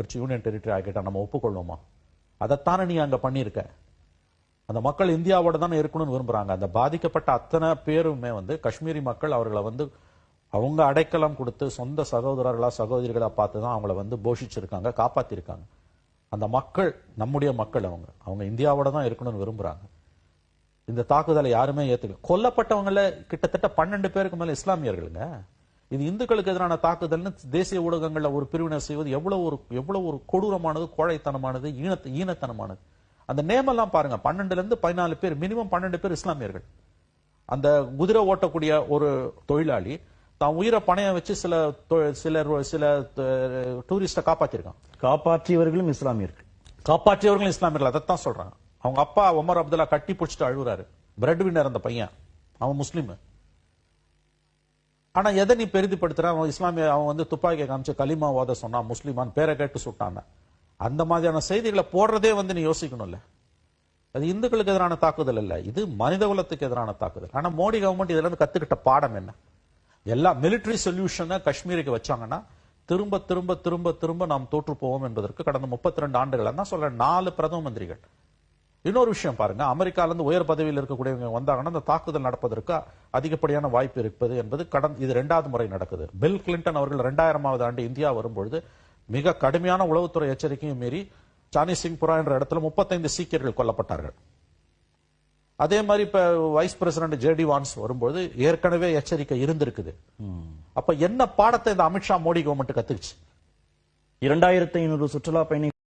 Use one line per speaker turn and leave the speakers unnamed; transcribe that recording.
பிரிச்சு union territory ஆகிட்டா நம்ம ஒப்புக்கொள்வோமா? அதைத்தானே நீ அங்க பண்ணியிருக்க. அந்த மக்கள் இந்தியாவோட தானே இருக்கணும்னு விரும்புறாங்க. அந்த பாதிக்கப்பட்ட அத்தனை பேருமே வந்து காஷ்மீரி மக்கள் அவர்களை வந்து அவங்க அடைக்கலம் கொடுத்து சொந்த சகோதரர்களா சகோதரிகளா பார்த்து தான் அவங்கள வந்து போஷிச்சிருக்காங்க காப்பாத்திருக்காங்க. அந்த மக்கள் நம்முடைய மக்கள் அவங்க. அவங்க இந்தியாவோட தான் இருக்கணும்னு விரும்புறாங்க. இந்த தாக்குதலை யாருமே ஏத்துக்க கொல்லப்பட்டவங்கள கிட்டத்தட்ட பன்னெண்டு பேருக்கு மேல இஸ்லாமியர்களுங்க. இது இந்துக்களுக்கு எதிரான தாக்குதல்னு தேசிய ஊடகங்கள்ல ஒரு பிரிவினர் செய்வது எவ்வளவு ஒரு எவ்வளவு ஒரு கொடூரமானது கோழைத்தனமானது ஈனத் ஈனத்தனமானது. அந்த நேமெல்லாம் பாருங்க. பன்னெண்டுல இருந்து பதினாலு பேர் மினிமம் பன்னெண்டு பேர் இஸ்லாமியர்கள். அந்த குதிரை ஓட்டக்கூடிய ஒரு தொழிலாளி தான் உயிரை பணையம் வச்சு சில சில சில டூரிஸ்ட காப்பாத்திருக்கான்.
காப்பாற்றியவர்களும் இஸ்லாமியர்கள்.
காப்பாற்றியவர்களும் இஸ்லாமியர்கள். அதைத்தான் சொல்றாங்க. அவங்க அப்பா உமர் அப்துல்லா கட்டி பிடிச்சிட்டு அழுகுறாரு. பிரெட் வின்னர் அந்த பையன். அவன் முஸ்லீம். ஆனா எதை நீ பெரிதிப்படுத்துற அவன் இஸ்லாமிய அவன் வந்து துப்பாக்கியை காமிச்சு கலிமா சொன்னான் முஸ்லிமான் பேரை கேட்டு சுட்டான் அந்த மாதிரியான செய்திகளை போடுறதே வந்து நீ யோசிக்கணும்ல. அது இந்துக்களுக்கு எதிரான தாக்குதல் இல்ல இது மனித குலத்துக்கு எதிரான தாக்குதல். ஆனா மோடி கவர்மெண்ட் இதுல இருந்து கத்துக்கிட்ட பாடம் என்ன? எல்லா மிலிட்டரி சொல்யூஷனை காஷ்மீருக்கு வச்சாங்கன்னா திரும்ப திரும்ப திரும்ப திரும்ப நாம் தோற்று போவோம் என்பதற்கு கடந்த 32 ரெண்டு ஆண்டுகள். தான் சொல்ற நாலு பிரதம மந்திரிகள். இன்னொரு விஷயம் பாருங்க. அமெரிக்கால இருந்து உயர் பதவியில் இருக்கக்கூடியவங்க வந்தாங்கன்னா அந்த தாக்குதல் நடப்பதற்கு அதிகப்படியான வாய்ப்பு இருப்பது என்பது கடந்த இது இரண்டாவது முறை நடக்குது. பில் கிளின்டன் அவர்கள் இரண்டாயிரமாவது ஆண்டு இந்தியா வரும்பொழுது மிக கடுமையான உளவுத்துறை எச்சரிக்கையும் மீறி சானி சிங்புரா என்ற இடத்துல முப்பத்தைந்து சீக்கியர்கள் கொல்லப்பட்டார்கள். அதே மாதிரி இப்ப வைஸ் பிரசிடென்ட் ஜேடி வான்ஸ் வரும்போது ஏற்கனவே எச்சரிக்கை இருந்திருக்குது. அப்ப என்ன பாடத்தை இந்த அமித்ஷா மோடி கவர்மெண்ட் கத்துக்குச்சு?
இரண்டாயிரத்தி ஐநூறு சுற்றுலா பயணி